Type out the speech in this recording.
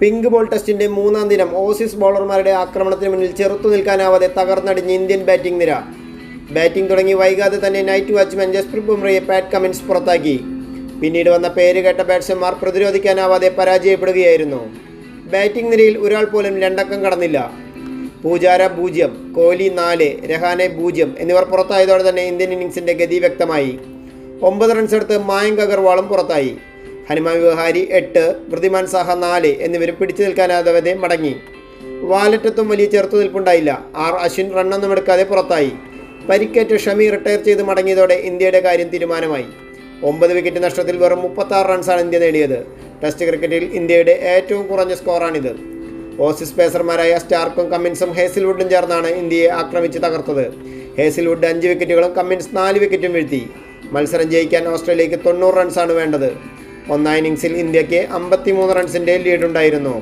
Pink ball ടെസ്റ്റിന്റെ മൂന്നാം ദിനം ഓസീസ് ബോളർമാരുടെ ആക്രമണത്തിന് മുന്നിൽ ചെറുത്തു നിൽക്കാനാവാതെ തകർന്നടിഞ്ഞ് ഇന്ത്യൻ ബാറ്റിംഗ് നിര. ബാറ്റിംഗ് തുടങ്ങി വൈകാതെ തന്നെ നൈറ്റ് വാച്ച്മാൻ ജസ്പ്രീത് ബുംറയെ പാറ്റ് കമിൻസ് പുറത്താക്കി. പിന്നീട് വന്ന പേര് പേരുകേട്ട ബാറ്റ്സ്മാൻമാർ പ്രതിരോധിക്കാനാവാതെ പരാജയപ്പെടുകയായിരുന്നു. ബാറ്റിംഗ് നിരയിൽ ഒരാൾ പോലും രണ്ടക്കം കടന്നില്ല. പൂജാര പൂജ്യം കോഹ്ലി നാല് രഹാനെ പൂജ്യം എന്നിവർ പുറത്തായതോടെ തന്നെ ഇന്ത്യൻ ഇന്നിംഗ്സിന്റെ ഗതി വ്യക്തമായി. ഒമ്പത് റൺസ് എടുത്ത് മായങ്ക് അഗർവാളും പുറത്തായി. ഹനുമാൻ വിഹാരി എട്ട് വൃദ്ധിമാൻ സാഹ നാല് എന്നിവരും പിടിച്ചു നിൽക്കാനാകാതെ മടങ്ങി. വാലറ്റത്തും വലിയ ചെറുത്തുനിൽപ്പുണ്ടായില്ല ആർ അശ്വിൻ റണ്ണൊന്നും എടുക്കാതെ പുറത്തായി. പരിക്കേറ്റ് ഷമി റിട്ടയർ ചെയ്ത് മടങ്ങിയതോടെ ഇന്ത്യയുടെ കാര്യം തീരുമാനമായി. ഒമ്പത് വിക്കറ്റ് നഷ്ടത്തിൽ വെറും മുപ്പത്താറ് റൺസാണ് ഇന്ത്യ നേടിയത്. ടെസ്റ്റ് ക്രിക്കറ്റിൽ ഇന്ത്യയുടെ ഏറ്റവും കുറഞ്ഞ സ്കോറാണിത് ഓസിസ് പേസർമാരായ സ്റ്റാർക്കും കമ്മിൻസും ഹേസിൽവുഡും ചേർന്നാണ് ഇന്ത്യയെ ആക്രമിച്ച് തകർത്തത്. ഹേസിൽവുഡ് അഞ്ച് വിക്കറ്റുകളും കമ്മിൻസ് നാല് വിക്കറ്റും വീഴ്ത്തി. മത്സരം ജയിക്കാൻ ഓസ്ട്രേലിയക്ക് തൊണ്ണൂറ് റൺസാണ് വേണ്ടത്. ഒന്നാം ഇന്നിംഗ്സിൽ ഇന്ത്യയ്ക്ക് അമ്പത്തിമൂന്ന് റൺസിന്റെ ലീഡുണ്ടായിരുന്നു